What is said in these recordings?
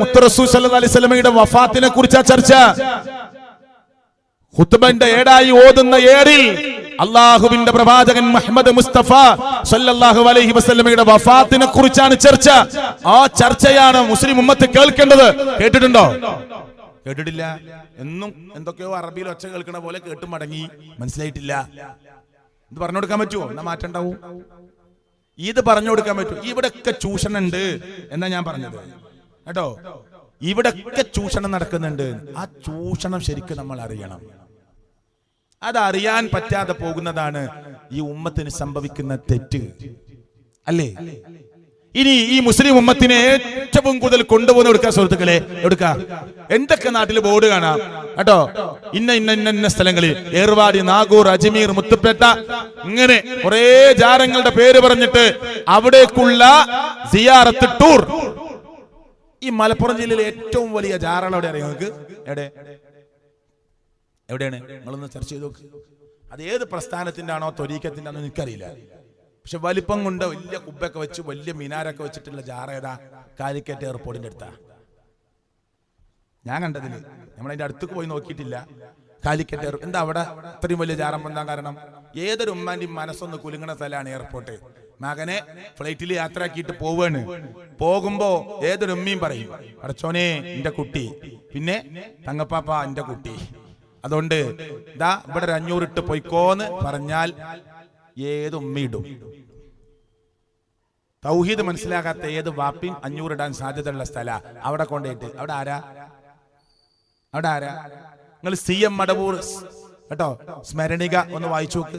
മുത്തറസൂ അലൈഹി വഫാത്തിനെ കുറിച്ചാ ചർച്ച. ഹുത്തുബന്റെ ഏടായി ഓതുന്ന ഏറിൽ അള്ളാഹുവിന്റെ പ്രവാചകൻ മുഹമ്മദ് മുസ്തഫ സല്ലല്ലാഹു അലൈഹി വസല്ലമയുടെ വഫാത്തിനെ കുറിച്ചാണ് ചർച്ച. ആ ചർച്ചയാണ് മുസ്ലിം ഉമ്മത്ത് കേൾക്കേണ്ടത്. കേട്ടിട്ടുണ്ടോ? കേട്ടിട്ടില്ല. എന്നും എന്തൊക്കെയോ അറബിയിൽ ഒച്ച കേൾക്കണ പോലെ കേട്ടു മടങ്ങി. മനസ്സിലായിട്ടില്ല. ഇത് പറഞ്ഞു കൊടുക്കാൻ പറ്റുമോ എന്നാ മാറ്റണ്ടാവൂ ഇത് പറഞ്ഞു കൊടുക്കാൻ പറ്റുമോ ഇവിടെ ഒക്കെ ചൂഷണുണ്ട് എന്നാ ഞാൻ പറഞ്ഞത്. കേട്ടോ? ഇവിടൊക്കെ ചൂഷണം നടക്കുന്നുണ്ട്. ആ ചൂഷണം ശരിക്കും നമ്മൾ അറിയണം. അതറിയാൻ പറ്റാതെ പോകുന്നതാണ് ഈ ഉമ്മത്തിന് സംഭവിക്കുന്ന തെറ്റ്. അല്ലേ? ഇനി ഈ മുസ്ലിം ഉമ്മത്തിനെ ഏറ്റവും കൂടുതൽ കൊണ്ടുപോകുന്ന എടുക്കുക സുഹൃത്തുക്കളെ. എടുക്ക. എന്തൊക്കെ നാട്ടിൽ ബോർഡ് കാണാം? കേട്ടോ? ഇന്ന ഇന്ന ഇന്ന ഇന്ന സ്ഥലങ്ങളിൽ. ഏർവാടി നാഗൂർ അജ്മീർ മുത്തുപ്പേട്ട. ഇങ്ങനെ കുറെ ജാരങ്ങളുടെ പേര് പറഞ്ഞിട്ട് അവിടേക്കുള്ള സിയാറത്ത് ടൂർ. ഈ മലപ്പുറം ജില്ലയിലെ ഏറ്റവും വലിയ ജാറകൾ എവിടെ അറിയാം നിങ്ങൾക്ക് എവിടെ? എവിടെയാണ്? നിങ്ങളൊന്ന് ചർച്ച ചെയ്ത് നോക്ക്. അത് ഏത് പ്രസ്ഥാനത്തിന്റെ ആണോ തൊരീക്കത്തിന്റെ ആണോ എനിക്കറിയില്ല. പക്ഷെ വലിപ്പം കൊണ്ട് വലിയ കുബ്ബൊക്കെ വെച്ച് വലിയ മിനാരൊക്കെ വെച്ചിട്ടുള്ള ജാറ ഏതാ? കാലിക്കറ്റ് എയർപോർട്ടിന്റെ അടുത്താ. ഞാൻ കണ്ടതിൽ. നമ്മളതിന്റെ അടുത്തേക്ക് പോയി നോക്കിയിട്ടില്ല. കാലിക്കറ്റ് എന്താ അവിടെ? ഇത്രയും വലിയ ജാറം പൊന്താൻ കാരണം? ഏതൊരു ഉമ്മാന്റെയും മനസ്സൊന്ന് കുലുങ്ങണ സ്ഥലമാണ് എയർപോർട്ട് മകനെ ഫ്ലൈറ്റിൽ യാത്രയാക്കിയിട്ട് പോവാണ്. പോകുമ്പോ ഏതൊരു ഉമ്മയും പറയും അടച്ചോനെ എന്റെ കുട്ടി. പിന്നെ തങ്ങപ്പാപ്പ എന്റെ കുട്ടി. അതുകൊണ്ട് ഇതാ ഇവിടെ ഒരു അഞ്ഞൂറ് ഇട്ട് പൊയ്ക്കോന്ന് പറഞ്ഞാൽ ഏത് ഉമ്മയിടും തൗഹീദ് മനസ്സിലാകാത്ത ഏത് വാപ്പിയും അഞ്ഞൂറ് ഇടാൻ സാധ്യതയുള്ള സ്ഥല. അവിടെ കൊണ്ടുപോയിട്ട്. അവിടെ ആരാ? അവിടെ ആരാ? നിങ്ങൾ സി എം മടവൂർ കേട്ടോ? സ്മരണിക ഒന്ന് വായിച്ചു നോക്ക്.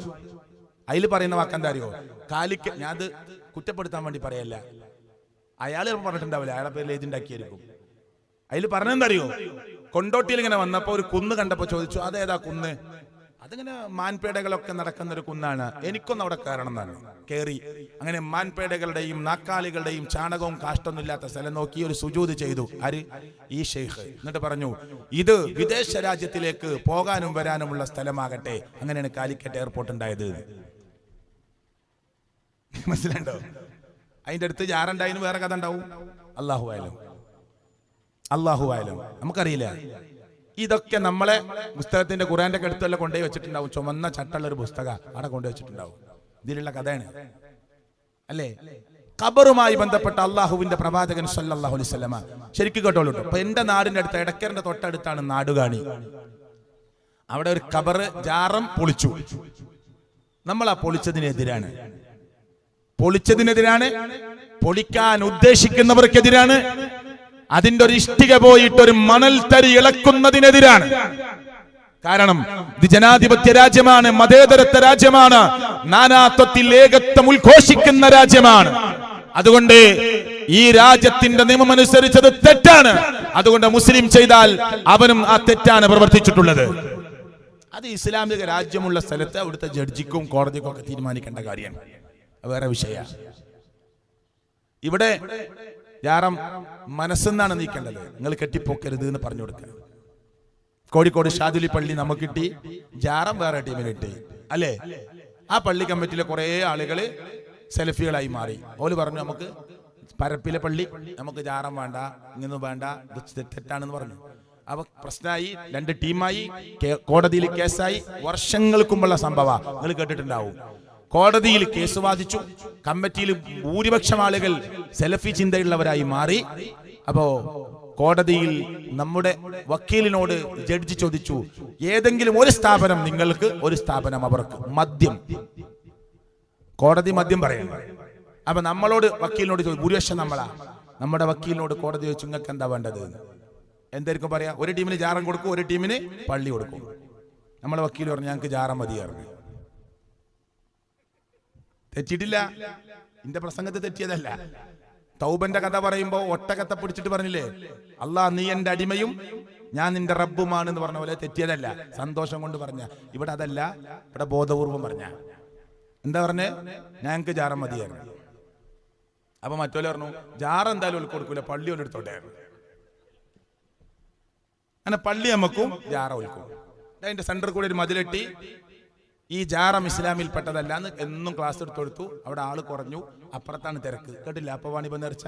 അതിൽ പറയുന്ന വാക്കെന്താ അറിയോ? കാലിക്ക ഞാൻ അത് കുറ്റപ്പെടുത്താൻ വേണ്ടി പറയല്ല. അയാൾ പറഞ്ഞിട്ടുണ്ടാവില്ല. അയാളെ പേരിൽ എഴുതിണ്ടാക്കിയായിരിക്കും അതിൽ പറഞ്ഞെന്താ അറിയോ? കൊണ്ടോട്ടിയിൽ ഇങ്ങനെ വന്നപ്പോ ഒരു കുന്ന് കണ്ടപ്പോ ചോദിച്ചു അതേതാ കുന്ന്? അതിങ്ങനെ മാൻപേടകളൊക്കെ നടക്കുന്ന ഒരു കുന്നാണ്. എനിക്കൊന്നും അവിടെ കയറണം എന്നാണ് കയറി അങ്ങനെ മാൻപേടകളുടെയും നാക്കാലികളുടെയും ചാണകവും കാഷ്ടൊന്നും ഇല്ലാത്ത സ്ഥലം നോക്കി ഒരു സുജൂത് ചെയ്തു. ആര്? ഈ ഷെയ്ഖ് എന്നിട്ട് പറഞ്ഞു ഇത് വിദേശ രാജ്യത്തിലേക്ക് പോകാനും വരാനുമുള്ള സ്ഥലമാകട്ടെ. അങ്ങനെയാണ് കാലിക്കറ്റ് എയർപോർട്ട് ഉണ്ടായത്. മനസ്സിലുണ്ടോ അതിന്റെ അടുത്ത് ജാറുണ്ടായതിന് വേറെ കഥ ഉണ്ടാവും. അള്ളാഹു ആയാലും അള്ളാഹു ആയാലും നമുക്കറിയില്ല. ഇതൊക്കെ നമ്മളെ പുസ്തകത്തിന്റെ ഖുറാന്റെ കടുത്തല്ല കൊണ്ടുപോയി വെച്ചിട്ടുണ്ടാവും. ചുമന്ന ചട്ടുള്ള ഒരു പുസ്തക അവിടെ കൊണ്ടുപോയി വെച്ചിട്ടുണ്ടാവും. ഇതിലുള്ള കഥയാണ്. അല്ലേ? ഖബറുമായി ബന്ധപ്പെട്ട അള്ളാഹുവിന്റെ പ്രവാചകൻ സല്ലല്ലാഹു അലൈഹി വസല്ലമ. ശരിക്കും കേട്ടോളൂ ട്ടോ. ഇപ്പൊ എന്റെ നാടിന്റെ അടുത്ത് എടക്കറിന്റെ തൊട്ടടുത്താണ് നാടുകാണി. അവിടെ ഒരു ഖബറ് ജാറം പൊളിച്ചു. നമ്മൾ ആ പൊളിച്ചതിനെതിരാണ്. പൊളിച്ചതിനെതിരാണ്. പൊളിക്കാൻ ഉദ്ദേശിക്കുന്നവർക്കെതിരാണ്. അതിന്റെ ഒരു ഇഷ്ടിക പോയിട്ട് ഒരു മണൽ തരി ഇളക്കുന്നതിനെതിരാണ്. കാരണം ഇത് ജനാധിപത്യ രാജ്യമാണ് മതേതരത്വ രാജ്യമാണ് നാനാത്വത്തിൽ ഏകത്വം ഉദ്ഘോഷിക്കുന്ന രാജ്യമാണ്. അതുകൊണ്ട് ഈ രാജ്യത്തിന്റെ നിയമം അനുസരിച്ചത് തെറ്റാണ്. അതുകൊണ്ട് മുസ്ലിം ചെയ്താൽ അവനും ആ തെറ്റാണ് പ്രവർത്തിച്ചിട്ടുള്ളത്. അത് ഇസ്ലാമിക രാജ്യമുള്ള സ്ഥലത്ത് അവിടുത്തെ ജഡ്ജിക്കും കോടതിക്കും ഒക്കെ തീരുമാനിക്കേണ്ട കാര്യമാണ്. വേറെ വിഷയ ഇവിടെ ജാറം മനസ്സെന്നാണ് നീക്കേണ്ടത്. നിങ്ങൾ കെട്ടിപ്പോക്കരുത് എന്ന് പറഞ്ഞു കൊടുക്കുക. കോഴിക്കോട് ഷാദുലി പള്ളി നമുക്ക് കിട്ടി ജാറം വേറെ ടീമിന് കിട്ടി. അല്ലേ? ആ പള്ളി കമ്മിറ്റിയിലെ കുറെ ആളുകൾ സെൽഫികളായി മാറി. ഓൽ പറഞ്ഞു നമുക്ക് പരപ്പിലെ പള്ളി നമുക്ക് ജാറം വേണ്ട ഇങ്ങനെ വേണ്ട തെറ്റാണെന്ന് പറഞ്ഞു. അപ്പൊ പ്രശ്നമായി രണ്ട് ടീമായി കോടതിയിൽ കേസായി വർഷങ്ങൾക്കുമുള്ള സംഭവ നിങ്ങൾ കേട്ടിട്ടുണ്ടാവും. കോടതിയിൽ കേസ് വാദിച്ചു. കമ്മിറ്റിയിൽ ഭൂരിപക്ഷം ആളുകൾ സെൽഫി ചിന്തയുള്ളവരായി മാറി. അപ്പോ കോടതിയിൽ നമ്മുടെ വക്കീലിനോട് ജഡ്ജി ചോദിച്ചു ഏതെങ്കിലും ഒരു സ്ഥാപനം നിങ്ങൾക്ക് ഒരു സ്ഥാപനം അവർക്ക്. മദ്യം. കോടതി മദ്യം പറയുന്നു അപ്പൊ നമ്മളോട് വക്കീലിനോട് ചോദിച്ചു ഭൂരിപക്ഷം നമ്മളാ? നമ്മുടെ വക്കീലിനോട് കോടതി ചോദിച്ചു നിങ്ങൾക്ക് എന്താ വേണ്ടത്? എന്തായിരിക്കും പറയാ ഒരു ടീമിന് ജാറം കൊടുക്കും ഒരു ടീമിന് പള്ളി കൊടുക്കും. നമ്മളെ വക്കീൽ പറഞ്ഞു ഞങ്ങൾക്ക് ജാറം മതിയായിരുന്നു തെറ്റിയിട്ടില്ല എന്റെ പ്രസംഗത്തെ തെറ്റിയതല്ല. തൗബന്റെ കഥ പറയുമ്പോ ഒട്ടകത്തെ പിടിച്ചിട്ട് പറഞ്ഞില്ലേ? അള്ളാ നീ എന്റെ അടിമയും ഞാൻ നിന്റെ റബ്ബുമാണ് എന്ന് പറഞ്ഞ പോലെ തെറ്റിയതല്ല. സന്തോഷം കൊണ്ട് പറഞ്ഞ. ഇവിടെ അതല്ല ഇവിടെ ബോധപൂർവം പറഞ്ഞ. എന്താ പറഞ്ഞേ? ഞങ്ങൾക്ക് ജാറം മതിയായിരുന്നു. അപ്പൊ മറ്റോലെ പറഞ്ഞു ജാറ എന്തായാലും ഉൾക്കൊടുക്കൂല പള്ളി ഓൽ എടുത്തോട്ടെ അങ്ങനെ പള്ളി നമുക്കും ജാറ ഒൽക്കും അതിന്റെ സെന്ററിൽ കൂടെ ഒരു മതിലെട്ടി. ഈ ജാറം ഇസ്ലാമിൽപ്പെട്ടതല്ല എന്ന് എന്നും ക്ലാസ് എടുത്തു കൊടുത്തു. അവിടെ ആൾ കുറഞ്ഞു. അപ്പുറത്താണ് തിരക്ക്. കേട്ടില്ല? അപ്പൊ വാണിബ നേർച്ച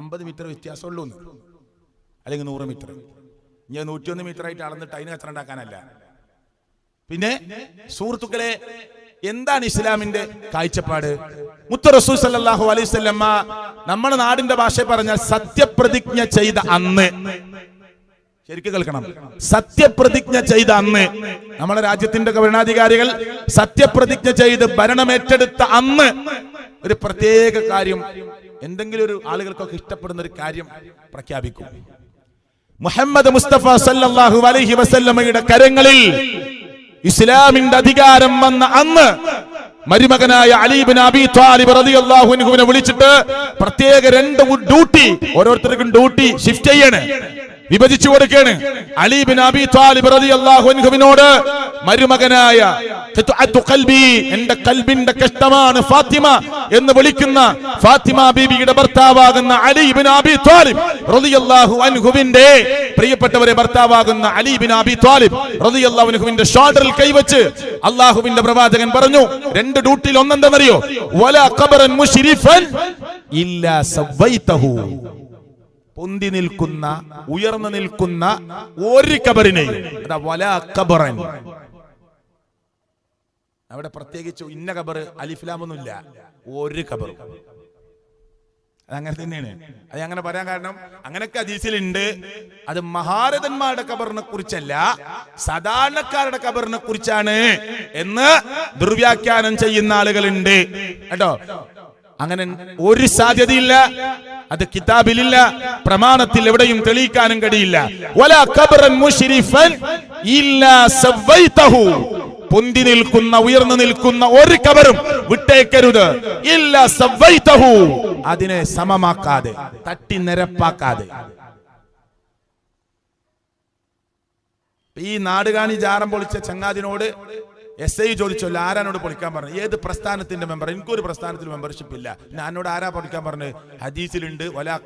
അമ്പത് മീറ്റർ വ്യത്യാസമുള്ളൂ അല്ലെങ്കിൽ നൂറ് മീറ്റർ. ഇനി നൂറ്റിയൊന്ന് മീറ്റർ ആയിട്ട് അളന്നിട്ട് അതിന് കച്ചറ ഉണ്ടാക്കാനല്ല. പിന്നെ സുഹൃത്തുക്കളെ എന്താണ് ഇസ്ലാമിന്റെ കാഴ്ചപ്പാട്? മുത്ത റസൂൽ സല്ലാഹു അലൈസ് നമ്മുടെ നാടിന്റെ ഭാഷ പറഞ്ഞാൽ സത്യപ്രതിജ്ഞ ചെയ്ത അന്ന്. ശരിക്കും കേൾക്കണം. സത്യപ്രതിജ്ഞ ചെയ്ത അന്ന് നമ്മുടെ രാജ്യത്തിന്റെ ഭരണാധികാരികൾ സത്യപ്രതിജ്ഞ ചെയ്ത് ഭരണമേറ്റെടുത്ത അന്ന് ഒരു പ്രത്യേക കാര്യം എന്തെങ്കിലും ഒരു ആളുകൾക്കൊക്കെ ഇഷ്ടപ്പെടുന്ന ഒരു കാര്യം പ്രഖ്യാപിക്കും. മുഹമ്മദ് മുസ്തഫ സല്ലാഹു അലഹി വസല്ലമ്മയുടെ കരങ്ങളിൽ ഇസ്ലാമിന്റെ അധികാരം വന്ന അന്ന് മരുമകനായ അലീബിൻ അബി ത്വാലിബ് റളിയല്ലാഹു വിളിച്ചിട്ട് പ്രത്യേക രണ്ട് ഡ്യൂട്ടി ഓരോരുത്തർക്കും ഡ്യൂട്ടി ഷിഫ്റ്റ് ചെയ്യാണ്. വിഭജിച്ചു കൊടുക്കുകയാണ്. അലീബിൻ അബി ത്വാലിബ് റളിയല്ലാഹു അൻഹുവിനോട് മരുമകനായ ഖൽബി എന്റെ കൽബിന്റെ കഷ്ടമാണ് ഫാത്തിമ എന്ന് വിളിക്കുന്ന ഫാത്തിമ ബീബിയുടെ ഭർത്താവാകുന്ന അലീബിൻ അബി ത്വാലിബ് റളിയല്ലാഹു അൻഹുവിന്റെ പ്രിയപ്പെട്ടവരെ ഭർത്താവാകുന്ന അലീബിൻ അബി ത്വാലിബ് റളിയല്ലാഹു അൻഹുവിന്റെ ഷോൾഡറിൽ കൈവച്ച് അള്ളാഹുവിന്റെ പ്രവാചകൻ പറഞ്ഞു രണ്ട് ഡ്യൂട്ടിയിൽ ഒന്നെന്തെന്നറിയോ? വല ഖബറൻ മുശ്രിഫൻ ഇല്ലാ സവൈതഹു പൊന്തി നിൽക്കുന്ന ഉയർന്നു നിൽക്കുന്ന ഒരു കബറിനെയും. കബറൻ. അവിടെ പ്രത്യേകിച്ച് ഇന്ന കബർ അലിഫിലാമൊന്നുമില്ല ഒരു കബറും. അതങ്ങനെ തന്നെയാണ്. അത് അങ്ങനെ പറയാൻ കാരണം അങ്ങനെയൊക്കെ അതീസിലുണ്ട് അത് മഹാരഥന്മാരുടെ കബറിനെ കുറിച്ചല്ല സാധാരണക്കാരുടെ കബറിനെ കുറിച്ചാണ് എന്ന് ദുർവ്യാഖ്യാനം ചെയ്യുന്ന ആളുകളുണ്ട്. കേട്ടോ? അങ്ങനെ ഒരു സാധ്യതയില്ല. അത് കിതാബിലില്ല പ്രമാണത്തിൽ എവിടെയും തെളിയിക്കാനും കഴിയില്ല. പൊന്തി നിൽക്കുന്ന ഉയർന്നു നിൽക്കുന്ന ഒരു കബറും വിട്ടേക്കരുത്. ഇല്ല സവൈതഹു അതിനെ സമമാക്കാതെ തട്ടി നിരപ്പാക്കാതെ. ഈ നാടുകാണി ജാറം പൊളിച്ച ചങ്ങാതിനോട് എസ് ഐ ചോദിച്ചല്ലോ ആരാനോട് പൊളിക്കാൻ പറഞ്ഞു? ഏത് പ്രസ്ഥാനത്തിന്റെ മെമ്പർ എനിക്കൊരു പ്രസ്ഥാനത്തിൽ മെമ്പർഷിപ്പ് ഇല്ല. ഞാനോട് ആരാ പൊളിക്കാൻ പറഞ്ഞു? ഹദീസിലുണ്ട് വലാ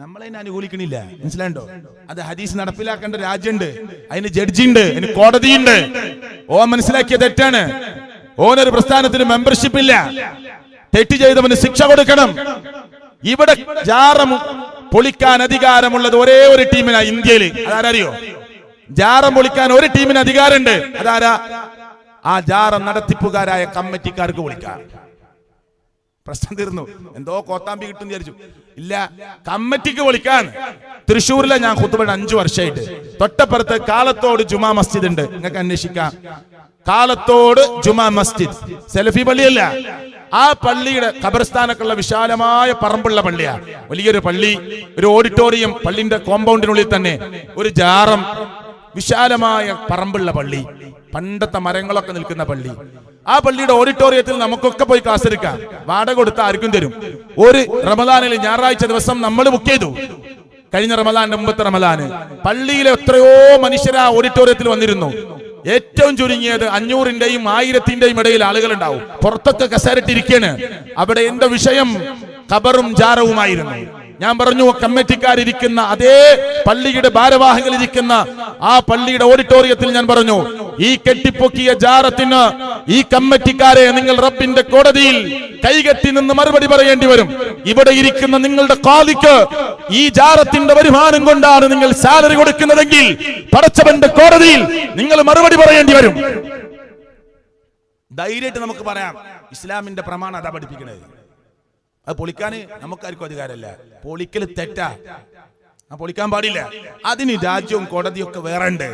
നമ്മളതിനെ അനുകൂലിക്കണില്ല. മനസ്സിലാണ്ടോ അത് ഹദീസ് നടപ്പിലാക്കേണ്ട രാജ്യമുണ്ട് അതിന് ജഡ്ജിണ്ട് അതിന് കോടതിയുണ്ട്. ഓ മനസ്സിലാക്കിയ തെറ്റാണ്. ഓനൊരു പ്രസ്ഥാനത്തിന് മെമ്പർഷിപ്പ് ഇല്ല. തെറ്റ് ചെയ്തവന് ശിക്ഷ കൊടുക്കണം. ഇവിടെ ജാറം പൊളിക്കാൻ അധികാരമുള്ളത് ഒരേ ഒരു ടീമിനാ ഇന്ത്യയിൽ അതാരറിയോ? ജാറം പൊളിക്കാൻ ഒരു ടീമിന് അധികാരമുണ്ട്. അതാരാ? ആ ജാറം നടത്തിപ്പുകാരായ കമ്മിറ്റിക്കാർക്ക് വിളിക്കാം പ്രശ്നം തീർന്നു. എന്തോ കോത്താമ്പി കിട്ടും വിചാരിച്ചു. ഇല്ല കമ്മിറ്റിക്ക് വിളിക്കാൻ തൃശ്ശൂരിലെ ഞാൻ കുത്തുപഴ അഞ്ചു വർഷമായിട്ട്. തൊട്ടപ്പുറത്ത് കാലത്തോട് ജുമാ മസ്ജിദ് ഉണ്ട്. നിങ്ങൾക്ക് അന്വേഷിക്കാം. കാലത്തോട് ജുമാ മസ്ജിദ്. സെലഫി പള്ളിയല്ല. ആ പള്ളിയുടെ ഖബർസ്ഥാനൊക്കെയുള്ള വിശാലമായ പറമ്പുള്ള പള്ളിയാണ്. വലിയൊരു പള്ളി ഒരു ഓഡിറ്റോറിയം പള്ളിന്റെ കോമ്പൗണ്ടിനുള്ളിൽ തന്നെ ഒരു ജാറം വിശാലമായ പറമ്പുള്ള പള്ളി പണ്ടത്തെ മരങ്ങളൊക്കെ നിൽക്കുന്ന പള്ളി. ആ പള്ളിയുടെ ഓഡിറ്റോറിയത്തിൽ നമുക്കൊക്കെ പോയി ക്ലാസ് എടുക്കാം. വാടക കൊടുത്ത ആർക്കും തരും. ഒരു റമദാനിൽ ഞായറാഴ്ച ദിവസം നമ്മൾ ബുക്ക് ചെയ്തു. കഴിഞ്ഞ റമദാൻ മുമ്പത്തെ റമദാന്. പള്ളിയിലെ എത്രയോ മനുഷ്യർ ആ ഓഡിറ്റോറിയത്തിൽ വന്നിരുന്നു. ഏറ്റവും ചുരുങ്ങിയത് അഞ്ഞൂറിന്റെയും ആയിരത്തിന്റെയും ഇടയിൽ ആളുകൾ ഉണ്ടാവും പുറത്തൊക്കെ കസേരട്ടിരിക്കാണ് അവിടെ എന്റെ വിഷയം ഖബറും ജാറവുമായിരുന്നു. ഞാൻ പറഞ്ഞു കമ്മിറ്റിക്കാരിരിക്കുന്ന അതേ പള്ളിയുടെ ഭാരവാഹികൾ ഇരിക്കുന്ന ആ പള്ളിയുടെ ഓഡിറ്റോറിയത്തിൽ ഞാൻ പറഞ്ഞു ഈ കെട്ടിപ്പൊക്കിയ ജാറത്തിന് ഈ കമ്മിറ്റിക്കാരെ നിങ്ങൾ റബ്ബിന്റെ കോടതിയിൽ കൈകെട്ടി നിന്ന് മറുപടി പറയേണ്ടി വരും. ഇവിടെ ഇരിക്കുന്ന നിങ്ങളുടെ കാലിക്ക് ഈ ജാരത്തിന്റെ വരുമാനം കൊണ്ടാണ് നിങ്ങൾ സാലറി കൊടുക്കുന്നതെങ്കിൽ പടച്ചവന്റെ കോടതിയിൽ നിങ്ങൾ മറുപടി പറയേണ്ടി വരും. ധൈര്യമായിട്ട് നമുക്ക് പറയാം. ഇസ്ലാമിന്റെ പ്രമാണം അതാ പഠിപ്പിക്കണത്. അത് പൊളിക്കാൻ നമുക്കാർക്കും അധികാരമല്ല. പൊളിക്കൽ തെറ്റാ. പൊളിക്കാൻ പാടില്ല. അതിന് രാജ്യവും കോടതിയും ഒക്കെ വേറെ ഉണ്ട്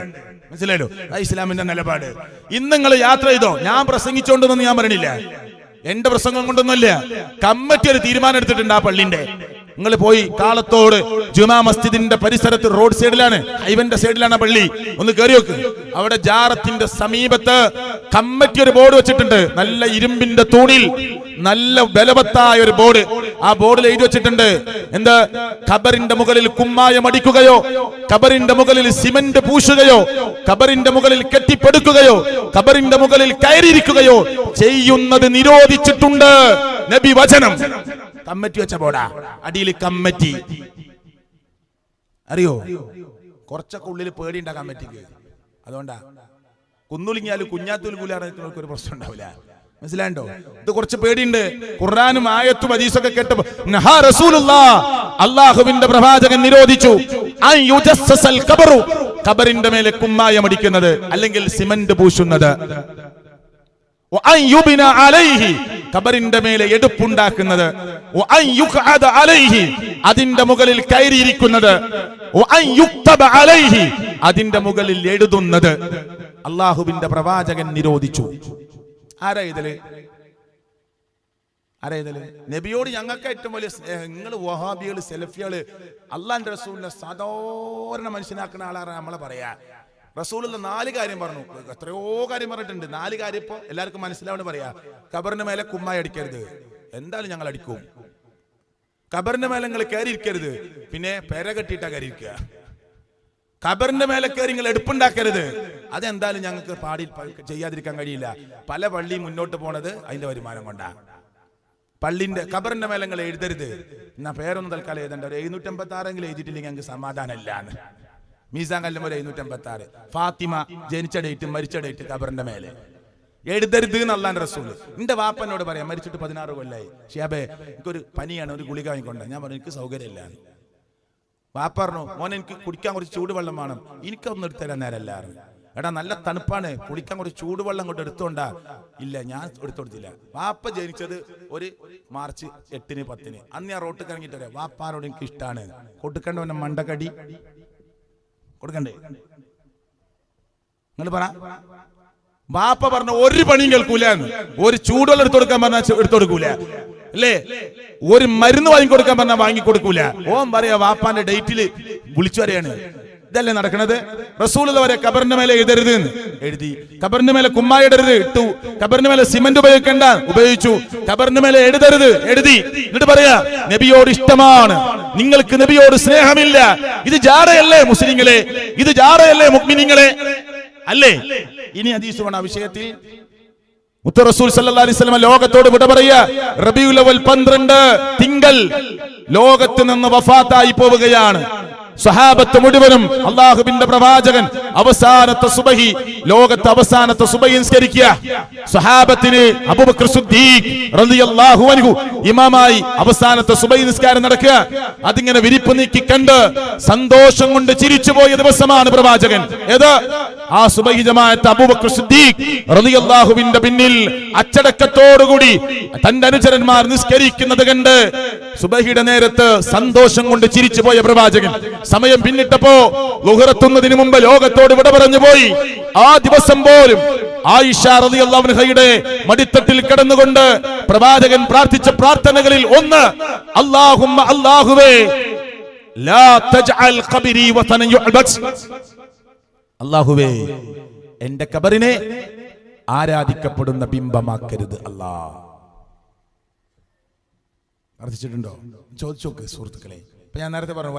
മനസ്സിലായല്ലോ അത് ഇസ്ലാമിന്റെ നിലപാട്. ഇന്ന് നിങ്ങൾ യാത്ര ചെയ്തോ? ഞാൻ പ്രസംഗിച്ചോണ്ടെന്നൊന്നും ഞാൻ പറഞ്ഞില്ല. എന്റെ പ്രസംഗം കൊണ്ടൊന്നുമില്ല. കമ്മിറ്റി ഒരു തീരുമാനം എടുത്തിട്ടുണ്ട് ആ പള്ളിന്റെ. നിങ്ങൾ പോയി കാളത്തോട് ജുമാ മസ്ജിദിന്റെ പരിസരത്ത് റോഡ് സൈഡിലാണ് ഹൈവന്റെ സൈഡിലാണ് പള്ളി. ഒന്ന് കയറി നോക്ക്. അവിടെ ജാറത്തിന്റെ സമീപത്ത് കമ്മിറ്റി ഒരു ബോർഡ് വെച്ചിട്ടുണ്ട്. നല്ല ഇരുമ്പിന്റെ തൂണിൽ നല്ല ബലവത്തായ ഒരു ബോർഡ് ആ ബോർഡിൽ എഴുതി വെച്ചിട്ടുണ്ട്. എന്ത്? ഖബറിന്റെ മുകളിൽ കുമ്മായം അടിക്കുകയോ ഖബറിന്റെ മുകളിൽ സിമന്റ് പൂശുകയോ ഖബറിന്റെ മുകളിൽ കെട്ടിപ്പടുക്കുകയോ ഖബറിന്റെ മുകളിൽ കയറിയിരിക്കുകയോ ചെയ്യുന്നത് നിരോധിച്ചിട്ടുണ്ട്. നബി വചനം. കമ്മിറ്റി വെച്ച ബോർഡാ. അടിയിൽ കമ്മിറ്റി. അറിയോ? കുറച്ചൊക്കെ ഉള്ളിൽ പേടിയുണ്ടാ കമ്മിറ്റിക്ക്. അതുകൊണ്ടാ. കുന്നുലിങ്ങിയാലും കുഞ്ഞാത്തൂൽ കൂലാറങ്ങൾക്ക് ഒരു പ്രശ്നം ഉണ്ടാവില്ല. മനസ്സിലാണ്ടോ ഇത് കുറച്ച് പേടിയുണ്ട്. ഖുർആാനും ആയത്തും ഹദീസൊക്കെ കേട്ടപ്പോ അള്ളാഹുവിന്റെ പ്രവാചകൻ നിരോധിച്ചു. ഖബറിന്റെ മേലെ കുമ്മായം അടിക്കുന്നത് അല്ലെങ്കിൽ സിമന്റ് പൂശുന്നത്. ഖബറിന്റെ മേലെ എടുപ്പുണ്ടാക്കുന്നത്. അതിന്റെ മുകളിൽ കയറിയിരിക്കുന്നത്. അതിന്റെ മുകളിൽ എഴുതുന്നത്. അള്ളാഹുവിന്റെ പ്രവാചകൻ നിരോധിച്ചു. ആരാ ഇതിൽ? ആരാ ഇതിൽ? നബിയോട് ഞങ്ങൾക്ക് ഏറ്റവും വലിയ നിങ്ങൾ വഹാബികൾ സെലഫികൾ അള്ളാന്റെ റസൂലിനെ സാധാരണ മനുഷ്യനാക്കുന്ന ആളാണ് നമ്മളെ പറയാ? റസൂലുള്ള നാല് കാര്യം പറഞ്ഞു. എത്രയോ കാര്യം പറഞ്ഞിട്ടുണ്ട്. നാല് കാര്യം ഇപ്പൊ എല്ലാവർക്കും മനസ്സിലാവണ പറയാ. കബറിന്റെ മേലെ കുമ്മായി അടിക്കരുത്. എന്തായാലും ഞങ്ങൾ അടിക്കും. കബറിന്റെ മേലെ നിങ്ങൾ കയറി ഇരിക്കരുത്. പിന്നെ പെര കെട്ടിയിട്ടാ കയറി ഇരിക്കുക. ഖബറിന്റെ മേലെ കയറി നിങ്ങൾ എടുപ്പുണ്ടാക്കരുത്. അതെന്തായാലും ഞങ്ങൾക്ക് പാടി ചെയ്യാതിരിക്കാൻ കഴിയില്ല. പല പള്ളിയും മുന്നോട്ട് പോണത് അതിന്റെ വരുമാനം കൊണ്ടാ. പള്ളിന്റെ ഖബറിന്റെ മേലെ നിങ്ങൾ എഴുതരുത്. എന്നാ പേരൊന്നും തൽക്കാലം എഴുതണ്ട. ഒരു എഴുന്നൂറ്റമ്പത്തി ആറെങ്കിലും എഴുതിയിട്ടില്ലെങ്കിൽ ഞങ്ങൾക്ക് സമാധാനമില്ലാന്ന്. മീസാൻ എഴുന്നൂറ്റി എഴുന്നൂറ്റമ്പത്തി ആറ് ഫാത്തിമ ജനിച്ച ഡേറ്റ് മരിച്ച ഡേറ്റ് ഖബറിന്റെ മേലെ. എഴുതരുത് എന്നല്ലാൻ റസൂൽ എന്റെ വാപ്പനോട് പറയാം മരിച്ചിട്ട് പതിനാറ് കൊല്ലായി. ഷിയാബേ എനിക്കൊരു പനിയാണ് ഒരു ഗുളിക വാങ്ങിക്കൊണ്ട. ഞാൻ പറഞ്ഞു എനിക്ക് സൗകര്യമില്ല. വാപ്പ പറഞ്ഞു മോനെ എനിക്ക് കുടിക്കാൻ കുറച്ച് ചൂടുവെള്ളം വേണം. എനിക്കൊന്നും എടുത്തരാൻ നേരമല്ല എടാ നല്ല തണുപ്പാണ്. കുടിക്കാൻ കുറച്ച് ചൂടുവെള്ളം കൊണ്ട് എടുത്തോണ്ടാ. ഇല്ല ഞാൻ എടുത്തുകൊടുത്തില്ല വാപ്പ ജനിച്ചത് ഒരു മാർച്ച് എട്ടിന് പത്തിന്. അന്ന് ഞാൻ റോട്ടിൽ ഇറങ്ങിയിട്ട് വാപ്പാരോട് എനിക്ക് ഇഷ്ടമാണ് കൊടുക്കേണ്ടവന്റെ മണ്ടക്കടി? കൊടുക്കണ്ടേ? നിങ്ങൾ പറ. ബാപ്പ പറഞ്ഞ ഒരു പണിയും കേൾക്കൂല ഒരു ചൂടുവെള്ളം എടുത്തു കൊടുക്കാൻ പറഞ്ഞാൽ എടുത്തു കൊടുക്കൂല. അല്ലേ ഒരു മരുന്ന് വാങ്ങി കൊടുക്കാൻ പറഞ്ഞാൽ വാങ്ങിക്കൊടുക്കൂല. ഓം പറയാ വാപ്പാന്റെ ഡേറ്റിൽ വിളിച്ചു വരെയാണ് ഇതല്ലേ നടക്കണത്? റസൂൽ വരെ കബറിന്റെ മേലെ എഴുതരുത് എന്ന് എഴുതി. കബറിന്റെ മേലെ കുമ്മായ ഇടരുത് ഇട്ടു. കബറിന്റെ മേലെ സിമന്റ് ഉപയോഗിക്കണ്ട ഉപയോഗിച്ചു. കബറിന്റെ മേലെ എഴുതരുത് എഴുതി. എന്നിട്ട് പറയാ നബിയോട് ഇഷ്ടമാണ്. നിങ്ങൾക്ക് നബിയോട് സ്നേഹമില്ല. ഇത് ജാറയല്ലേ മുസ്ലിങ്ങളെ? ഇത് ജാറയല്ലേ മുഗ്മിനിങ്ങളെ? അല്ലേ? ഇനി ഹദീസ് വേണം വിഷയത്തിൽ. മുത്ത റസൂൽ സല്ലല്ലാഹു ലോകത്തോട് വിട പറയുക റബിയുൽ അവൽ 12 തിങ്കൾ ലോകത്ത് നിന്ന് വഫാത്തായി പോവുകയാണ്. സ്വഹാബത്ത് മുഴുവനും അള്ളാഹുബിന്റെ പ്രവാചകൻ അവസാനത്തെ സുബഹി ലോകത്തെ അവസാനത്തെ സുബഹി നിസ്കരിക്കുക. സ്വഹാബത്തിന് അബൂബക്കർ സിദ്ദീഖ് റളിയല്ലാഹു അൻഹു ഇമാമായി അവസാനത്തെ സുബഹി നിസ്കാരം നടക്കുക. അതിങ്ങനെ വിരിപ്പ് നീക്കി കണ്ട് സന്തോഷം കൊണ്ട് ചിരിച്ചുപോയ ദിവസമാണ് പ്രവാചകൻ. ഏത്? ആ സുബഹി ജമാഅത്ത് അബൂബക്കർ സുദ്ദീഖ് റളിയല്ലാഹുവിന്റെ പിന്നിൽ അച്ചടക്കത്തോടുകൂടി തന്റെ അനുചരന്മാർ നിസ്കരിക്കുന്നത് കണ്ട് സുബഹിയുടെ നേരത്ത് സന്തോഷം കൊണ്ട് ചിരിച്ചു പോയ പ്രവാചകൻ. സമയം പിന്നിട്ടപ്പോ ലുഹറത്തുന്നതിന് മുമ്പ് ലോകത്തോട് വിട പറഞ്ഞു പോയി. ആ ദിവസം പോലും ആയിഷ മടിത്തട്ടിൽ കിടന്നുകൊണ്ട് പ്രവാചകൻ പ്രാർത്ഥിച്ച പ്രാർത്ഥനകളിൽ ഒന്ന് അല്ലാഹുവേ എന്റെ കബറിനെ ആരാധിക്കപ്പെടുന്ന ബിംബമാക്കരുത് അല്ലാ. പ്രാർത്ഥിച്ചിട്ടുണ്ടോ? ചോദിച്ചോക്ക് സുഹൃത്തുക്കളെ. ഞാൻ നേരത്തെ പറഞ്ഞു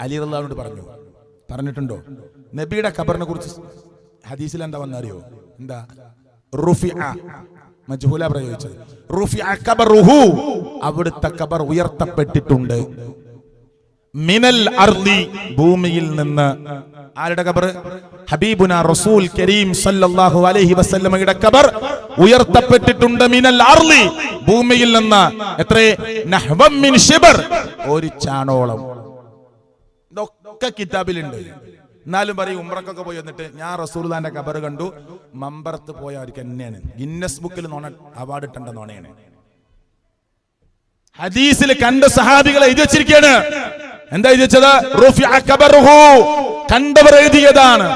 അലി അള്ളാഹിനോട് പറഞ്ഞു പറഞ്ഞിട്ടുണ്ടോ? നബിയുടെ ഖബറിനെ കുറിച്ച് ഹദീസിൽ എന്താ വന്നറിയോ? എന്താ? മജ്ഹൂല പ്രയോഗിച്ചത്. അവിടുത്തെ ഖബർ ഉയർത്തപ്പെട്ടിട്ടുണ്ട്. മിനൽ അർദി. ഭൂമിയിൽ നിന്ന്. ആരുടെ ഖബർ? ഹബീബുന റസൂൽ കരീം സല്ലല്ലാഹു അലൈഹി വസല്ലമയുടെ ഖബർ ഉയർത്തപ്പെട്ടിട്ടുണ്ട് മിനൽ അർദി. ഭൂമിയിൽ നിന്ന്. എത്ര? നഹ്വം മിൻ ഷിബർ ഒരു ചാണോളം. ഇതൊക്കെ കിതാബിലുണ്ട്. എന്നാലും പറയും ഉമ്രക്കൊക്കെ പോയി വന്നിട്ട് ഞാൻ റസൂർദാന്റെ കബർ കണ്ടു. മമ്പറത്ത് പോയ അവർക്ക് എന്നെയാണ് ഗിന്നസ് ബുക്കിൽ നോണ അവാർഡ് ഇട്ടേണ്ട നോണയാണ്. ഹദീസിൽ കണ്ട സഹാബികളെ എഴുതി വെച്ചിരിക്കുകയാണ് എന്താ എഴുതി വെച്ചത്. കണ്ടവർ എഴുതിയതാണ്.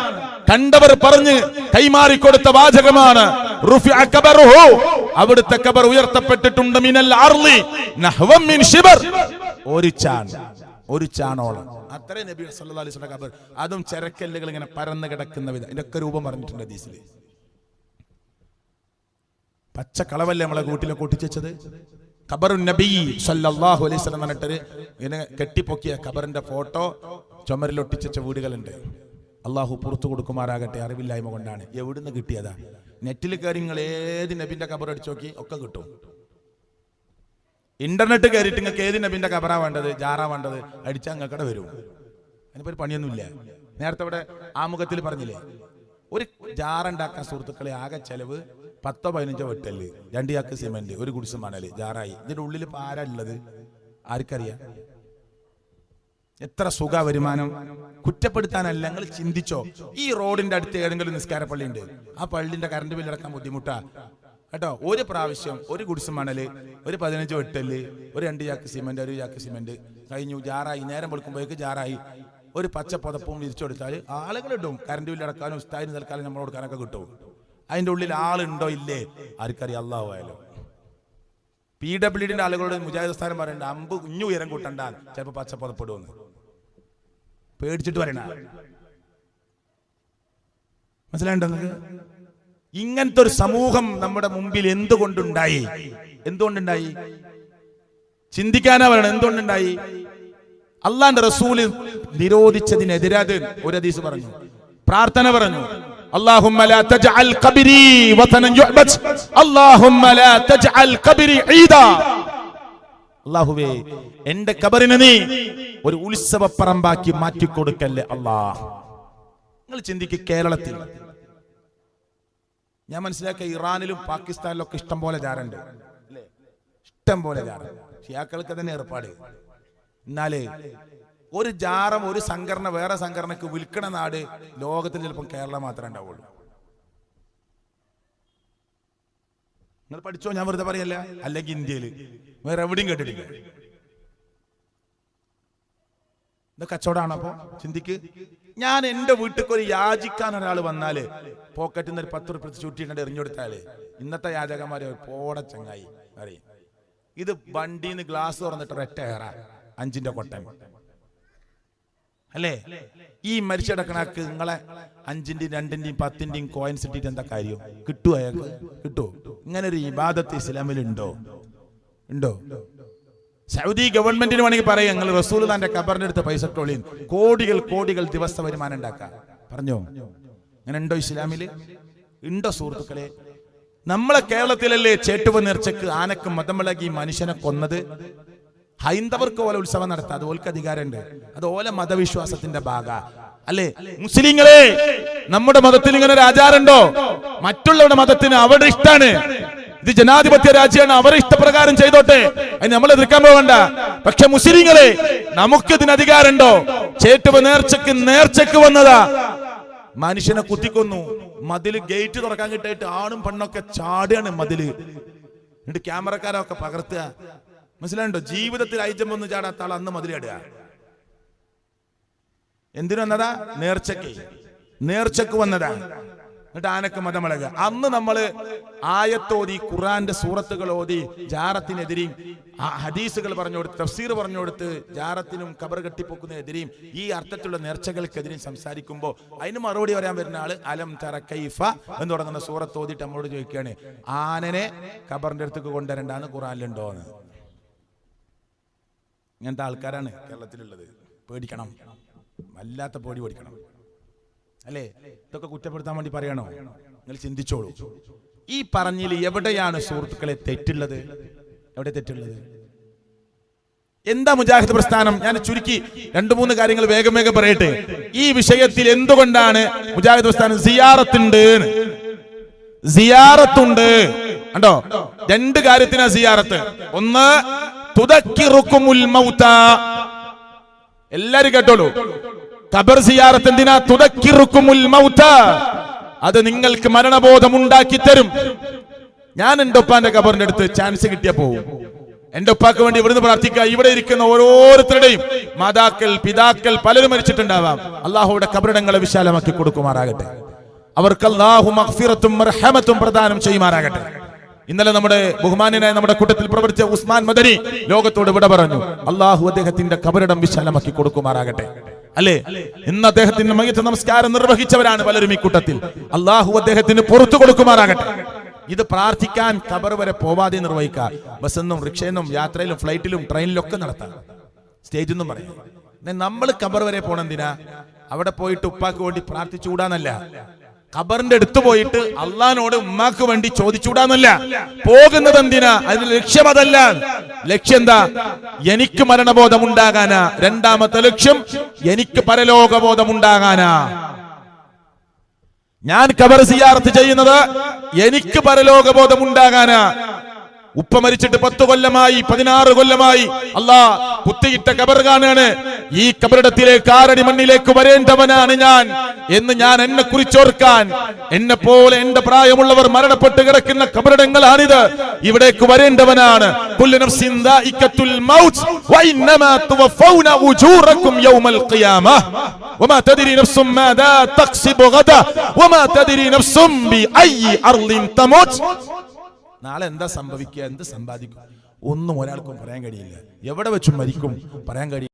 കണ്ടവർ പറഞ്ഞ് കൈമാറിക്കൊടുത്ത വാചകമാണ്. അവിടുത്തെ ഖബർ ഉയർത്തപ്പെട്ടിട്ടുണ്ട് മിനൽ അർലി മിൻ ഒരു ചാൺ ഒരു ചാണോളം. അത്രേ നബി സല്ലാ അലൈഹി വസല്ലം ഖബർ അതും ചെരക്കല്ലുകൾ ഇങ്ങനെ പരന്ന് കിടക്കുന്ന വിധം. ഇതൊക്കെ രൂപം പറഞ്ഞിട്ടുണ്ട് ഹദീസിൽ. പച്ച കളവല്ലേ നമ്മളെ കൂട്ടിലെ ഒട്ടിച്ചത് ഖബറു നബി സല്ലല്ലാഹു അലൈഹി വസല്ലം പറഞ്ഞിട്ട് ഇങ്ങനെ കെട്ടിപ്പൊക്കിയ ഖബറിന്റെ ഫോട്ടോ ചുമരിൽ വീടുകളുണ്ട്. അള്ളാഹു പുറത്തു കൊടുക്കുമാറാകട്ടെ അറിവില്ലായ്മ കൊണ്ടാണ്. എവിടുന്ന് കിട്ടിയതാ? നെറ്റിൽ കയറി നിങ്ങൾ ഏത് നബിന്റെ ഖബർ അടിച്ചു നോക്കി? ഒക്കെ കിട്ടും. ഇന്റർനെറ്റ് കയറിയിട്ട് നിങ്ങൾക്ക് ഏത് നബിന്റെ കബറാ വേണ്ടത് ജാറാ വേണ്ടത് അടിച്ചാൽ നിങ്ങൾക്കടെ വരും. അതിനിപ്പോ ഒരു പണിയൊന്നുമില്ല. നേരത്തെ ഇവിടെ ആമുഖത്തിൽ പറഞ്ഞില്ലേ ഒരു ജാറുണ്ടാക്കാൻ സുഹൃത്തുക്കളെ ആകെ ചെലവ് പത്തോ പതിനഞ്ചോ വെട്ടൽ. രണ്ട് ചാക്ക് സിമെന്റ് ഒരു കുടിസ് മണൽ ജാറായി. ഇതിന്റെ ഉള്ളിൽ ഇപ്പൊ ആരാ ആർക്കറിയാം? എത്ര സുഖ വരുമാനം. കുറ്റപ്പെടുത്താനല്ല നിങ്ങൾ ചിന്തിച്ചോ? ഈ റോഡിന്റെ അടുത്ത് ഏതെങ്കിലും നിസ്കാര പള്ളി ഉണ്ട്. ആ പള്ളിന്റെ കറണ്ട് ബില്ല് അടക്കാൻ ബുദ്ധിമുട്ടാ. കേട്ടോ ഒരു പ്രാവശ്യം ഒരു ഗുഡ്സ് മണൽ ഒരു പതിനഞ്ച് വെട്ടൽ ഒരു രണ്ട് ചാക്ക് സിമെന്റ് ഒരു ചാക്ക് സിമെന്റ് കഴിഞ്ഞു ജാറായി. നേരം കൊടുക്കുമ്പോഴേക്ക് ജാറായി. ഒരു പച്ച പുതപ്പും വിരിച്ചു കൊടുത്താൽ ആളുകൾ ഇടും. കറണ്ട് ബില്ല് അടക്കാനും ഉസ്താദിന് തൽക്കാലം നമ്മൾ കൊടുക്കാനൊക്കെ കിട്ടും. അതിന്റെ ഉള്ളിൽ ആളുണ്ടോ ഇല്ലേ? ആർക്കറിയാം അള്ളാഹു ആയാലും പി ഡബ്ല്യു ഡിന്റെ ആളുകളോട് മുജാഹിദ് സ്ഥാനം പറയണ്ട അമ്പ് കുഞ്ഞു ഉയരം കൂട്ടണ്ട ചിലപ്പോ പച്ച പേടിച്ചിട്ട് പറയണ മനസ്സിലായിട്ടോ നിങ്ങൾക്ക് ഇങ്ങനത്തെ ഒരു സമൂഹം നമ്മുടെ മുമ്പിൽ എന്തുകൊണ്ടുണ്ടായി എന്തുകൊണ്ടുണ്ടായി ചിന്തിക്കാനാ പറയണം എന്തുകൊണ്ടുണ്ടായി അള്ളാന്റെ റസൂല് നിരോധിച്ചതിനെതിരത് ഒരു ഹദീസ് പറഞ്ഞു പ്രാർത്ഥന പറഞ്ഞു اللهم لا تجعل قبري وثنا يعبد اللهم لا تجعل قبري عيدا അള്ളാഹുവേ എന്റെ കബറിനെ നീ ഒരു ഉത്സവ പറമ്പാക്കി മാറ്റിക്കൊടുക്കല്ലേ അല്ലാ നിങ്ങൾ ചിന്തിക്ക് കേരളത്തിൽ ഞാൻ മനസ്സിലാക്കിയ ഇറാനിലും പാകിസ്ഥാനിലും ഒക്കെ ഇഷ്ടം പോലെ ജാറുണ്ട് ഇഷ്ടം പോലെ ജാറ് ഷിയാക്കൾക്ക് തന്നെ ഏർപ്പാട്. എന്നാലേ ഒരു ജാറം ഒരു സംഘടന വേറെ സംഘടനക്ക് വിൽക്കണ നാട് ലോകത്തിൽ ചിലപ്പം കേരളം മാത്രമേ ഉണ്ടാവുള്ളൂ. നിങ്ങൾ പഠിച്ചോ? ഞാൻ വെറുതെ പറയല്ല. അല്ലെങ്കിൽ ഇന്ത്യയിൽ. വേറെ എവിടെയും കേട്ടിട്ടില്ല. ഇത് കച്ചവടമാണോ അപ്പോ? ചിന്തിക്ക്. ഞാൻ എന്റെ വീട്ടിൽ ഒരു യാചിക്കാൻ ഒരാൾ വന്നാൽ പോക്കറ്റിൽ നിന്ന് ഒരു പത്ത് റുപ്യ ചുറ്റിയിട്ട് എറിഞ്ഞു കൊടുത്താൽ. ഇന്നത്തെ യാചകന്മാരെ പോട ചങ്ങായി അറിയും ഇത് വണ്ടിന്ന് ഗ്ലാസ് തുറന്നിട്ട് ഒരൊറ്റ ഏറ അഞ്ചിന്റെ കൊട്ടൻ അല്ലേ? ഈ മരിച്ചടക്കണക്ക് നിങ്ങളെ അഞ്ചിന്റെയും രണ്ടിന്റെയും പത്തിന്റെയും കോയിൻസ് ഇട്ടിട്ട് എന്താ കാര്യം? കിട്ടുമോ അയാൾക്ക്? കിട്ടുമോ ഇബാദത്ത് ഇസ്ലാമിൽ ഉണ്ടോ ഉണ്ടോ? സൗദി ഗവൺമെന്റിന് വേണമെങ്കിൽ പറയാം ഞങ്ങൾ റസൂൽ താന്റെ കബറിന്റെ പൈസ ഇട്ടോളിയും കോടികൾ കോടികൾ ദിവസ വരുമാനം ഉണ്ടാക്കാം. പറഞ്ഞോ? അങ്ങനെ ഉണ്ടോ ഇസ്ലാമിൽ? ഉണ്ടോ സുഹൃത്തുക്കളെ? നമ്മളെ കേരളത്തിലല്ലേ ചേട്ടുവ നേർച്ചക്ക് ആനക്ക് മതമിളകി മനുഷ്യനെ കൊന്നത്? ഹൈന്ദവർക്ക് ഓല ഉത്സവം നടത്താം അത് ഓൽക്ക് അധികാരമുണ്ട്. അത് ഓല മതവിശ്വാസത്തിന്റെ ഭാഗ. അല്ലേ? മുസ്ലിങ്ങളെ നമ്മുടെ മതത്തിൽ ഇങ്ങനെ ഒരു ആചാരമുണ്ടോ? മറ്റുള്ളവരുടെ മതത്തിന് അവരുടെ ഇഷ്ടാണ്. ഇത് ജനാധിപത്യ രാജ്യമാണ്. അവരെ ഇഷ്ടപ്രകാരം ചെയ്തോട്ടെ. അതിന് നമ്മൾ എതിർക്കാൻ പോകണ്ട. പക്ഷെ മുസ്ലിങ്ങളെ നമുക്ക് ഇതിന് അധികാരമുണ്ടോ? ചേട്ടുവ നേർച്ചക്ക് നേർച്ചക്ക് വന്നതാ. മനുഷ്യനെ കുത്തിക്കൊന്നു. മതിൽ ഗേറ്റ് തുറക്കാൻ കിട്ടായിട്ട് ആണും പെണ്ണൊക്കെ ചാടുകയാണ് മതിൽ. എന്നിട്ട് ക്യാമറക്കാരൊക്കെ പകർത്തുക. മനസ്സിലായിട്ടോ ജീവിതത്തിൽ ഐജം ഒന്ന് ചാടാത്ത ആൾ അന്ന് മതിലിടുക എന്തിനു വന്നതാ? നേർച്ചക്ക് നേർച്ചക്ക് വന്നതാ. എന്നിട്ട് ആനക്ക് മതമിളക അന്ന് നമ്മൾ ആയത്തോതി ഖുറാന്റെ സൂറത്തുകൾ ഓതി ജാറത്തിനെതിരെയും ഹദീസുകൾ പറഞ്ഞു കൊടുത്ത് തഫ്സീർ പറഞ്ഞു കൊടുത്ത് ജാറത്തിനും കബർ കെട്ടിപ്പൊക്കുന്നതിനെതിരെയും ഈ അർത്ഥത്തിലുള്ള നേർച്ചകൾക്കെതിരെയും സംസാരിക്കുമ്പോൾ അതിന് മറുപടി പറയാൻ വരുന്ന ആൾ അലം തറ കൈഫ എന്ന് തുടങ്ങുന്ന സൂറത്ത് ഓതിയിട്ട് നമ്മളോട് ചോദിക്കുകയാണ് ആനനെ കബറിന്റെ അടുത്തേക്ക് കൊണ്ടുവരണ്ടാന്ന് ഖുറാനിലുണ്ടോ എന്ന് ഇങ്ങനത്തെ ആൾക്കാരാണ് കേരളത്തിലുള്ളത്. പേടിക്കണം. വല്ലാത്ത പേടി പേടിക്കണം അല്ലേ? ഇതൊക്കെ കുറ്റപ്പെടുത്താൻ വേണ്ടി പറയണോ? നിങ്ങൾ ചിന്തിച്ചോളൂ. ഈ പറഞ്ഞതിൽ എവിടെയാണ് സുഹൃത്തുക്കളെ തെറ്റുള്ളത്? എവിടെ തെറ്റുള്ളത്? എന്താ മുജാഹിദ് പ്രസ്ഥാനം? ഞാൻ ചുരുക്കി രണ്ടു മൂന്ന് കാര്യങ്ങൾ വേഗം വേഗം പറയട്ടെ. ഈ വിഷയത്തിൽ എന്തുകൊണ്ടാണ് മുജാഹിദ് പ്രസ്ഥാനം സിയാറത്തുണ്ട്? സിയാറത്തുണ്ട്. കണ്ടോ? രണ്ട് കാര്യത്തിനാ സിയാറത്ത്. ഒന്ന് തുതക്കിറുക്കുമുൽ മൗത്ത. എല്ലാരും കേട്ടോളൂ. ഖബർ സിയാറത്ത് എന്തിനാ? അത് നിങ്ങൾക്ക് മരണബോധം ഉണ്ടാക്കി തരും. ഞാൻ എന്റെ ഉപ്പാന്റെ ഖബറിന്റെ അടുത്ത് ചാൻസ് കിട്ടിയ പോവും. എന്റെ ഉപ്പാക്ക് വേണ്ടി ഇവിടുന്ന് പ്രാർത്ഥിക്കുക. ഇവിടെ ഇരിക്കുന്ന ഓരോരുത്തരുടെയും മാതാക്കൾ പിതാക്കൾ പലരും മരിച്ചിട്ടുണ്ടാവാം. അള്ളാഹുവിടെ കബറിടങ്ങളെ വിശാലമാക്കി കൊടുക്കുമാറാകട്ടെ. അവർക്ക് അള്ളാഹു പ്രദാനം ചെയ്യുമാറാകട്ടെ. ഇന്നലെ നമ്മുടെ ബഹുമാനായ നമ്മുടെ കൂട്ടത്തിൽ പ്രവർത്തിച്ച ഉസ്മാൻ മദനി ലോകത്തോട് വിട പറഞ്ഞു. അള്ളാഹു അദ്ദേഹത്തിന്റെ കബറിടം വിശാലമാക്കി കൊടുക്കുമാറാകട്ടെ. അല്ലേ? ഇന്ന് അദ്ദേഹത്തിന്റെ മയ്യത്ത് നമസ്കാരം നിർവഹിച്ചവരാണ് പലരും ഈ കൂട്ടത്തിൽ. അള്ളാഹു അദ്ദേഹത്തിന് പുറത്തു കൊടുക്കുമാറാകട്ടെ. ഇത് പ്രാർത്ഥിക്കാൻ കബർ വരെ പോവാതെ നിർവഹിക്കാം ബസ്സെന്നും റിക്ഷയെന്നും യാത്രയിലും ഫ്ലൈറ്റിലും ട്രെയിനിലും ഒക്കെ നടത്താം. സ്റ്റേജിൽ നിന്നും പറയാം നമ്മൾ കബർ വരെ പോണെന്തിനാ? അവിടെ പോയിട്ട് ഉപ്പാക്ക് വേണ്ടി പ്രാർത്ഥിച്ചുകൂടാന്നല്ല. ഖബറിന്റെ അടുത്ത് പോയിട്ട് അള്ളഹാനോട് ഉമ്മാക്ക് വേണ്ടി ചോദിച്ചുകൂടാന്നല്ല. പോകുന്നത് എന്തിനാ? അതിന് ലക്ഷ്യം അതല്ല. ലക്ഷ്യം എന്താ? എനിക്ക് മരണബോധം ഉണ്ടാകാനാ രണ്ടാമത്തെ ലക്ഷ്യം എനിക്ക് പരലോകബോധം ഉണ്ടാകാനാ ഞാൻ ഖബർ സിയാർത്ത് ചെയ്യുന്നത് എനിക്ക് പരലോകബോധം ഉണ്ടാകാനാ ഉപ്പ മരിച്ചിട്ട് പത്ത് കൊല്ലമായി പതിനാറ് കൊല്ലമായി. അല്ലാ കുത്തിയിട്ട കബർ കാണാണ്. ഈ കബറിടത്തിലേക്ക് ആരടി മണ്ണിലേക്ക് വരേണ്ടവനാണ് ഞാൻ എന്ന് ഞാൻ എന്നെ കുറിച്ചോർക്കാൻ എന്നെ പോലെ എന്റെ പ്രായമുള്ളവർ മരണപ്പെട്ട് കിടക്കുന്ന കബറിടങ്ങളാണിത് ഇവിടേക്ക് വരേണ്ടവനാണ്. നാളെ എന്താ സംഭവിക്കുക? എന്ത് സമ്പാദിക്കും? ഒന്നും ഒരാൾക്കും പറയാൻ കഴിയില്ല. എവിടെ വെച്ചും മരിക്കും? പറയാൻ കഴിയും